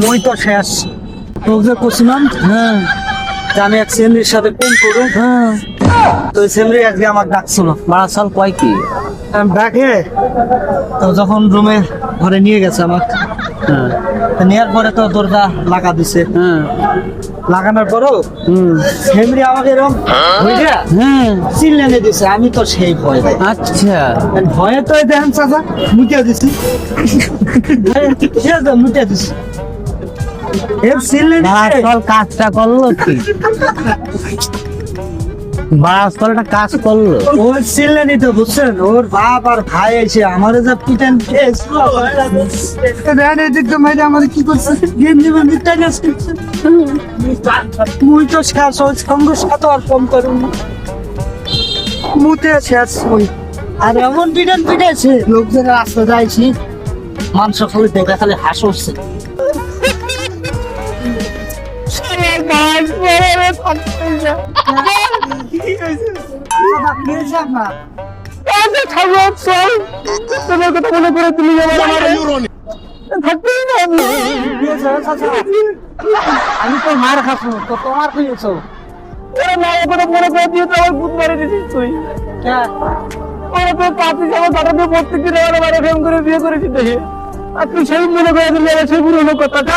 মই তো শেষ তোকে করছিলাম হ্যাঁ আমি এক সেমরির সাথে প্রেম করব হ্যাঁ তো সেমরি আজকে আমার ডাকছিল বাড়া সাল কয় কি ডাকে তো যখন রুমে ঘরে নিয়ে গেছে আমার হ্যাঁ নেওয়ার পরে তো দরজা লাগা দিছে। হ্যাঁ। লাগানোর পরও হুম। সেমরি আমাকে এরকম হ্যাঁ। চিল্লানে দিছে আমি তো সেই ভয় পাই। আচ্ছা। ভয়ে তো দেখেন চাচা মুটিয়া দিছি। মুটিয়া দিছি। এর চিল্লে বাড়া কাজটা করল কি? বাড়া সালটা কাজ করল। নিতে বুঝছেন? ওর বাপ আর ভাই এসে আমারে যা পিটান তো কি করছে? মুই তো শেষ ওই সঙ্গ সাথে আর কম করুন। মুতে শেষ ওই আর এমন পিটান লোকজন রাস্তা যাইছি। মাংস খালি দেখে খালি হাস উঠছে আমি। তো মার খাব তো তোমার কি হয়েছো মনে করে দিয়ে তো আমার বুধ মারে দিছিস তুই। ওরা তো পাতি যাব তারা তো প্রত্যেকদিন আমার বারে ফেম করে বিয়ে করেছি দেখে। আর তুই সেই মনে করে দিলি আমার সেই পুরোনো কথাটা।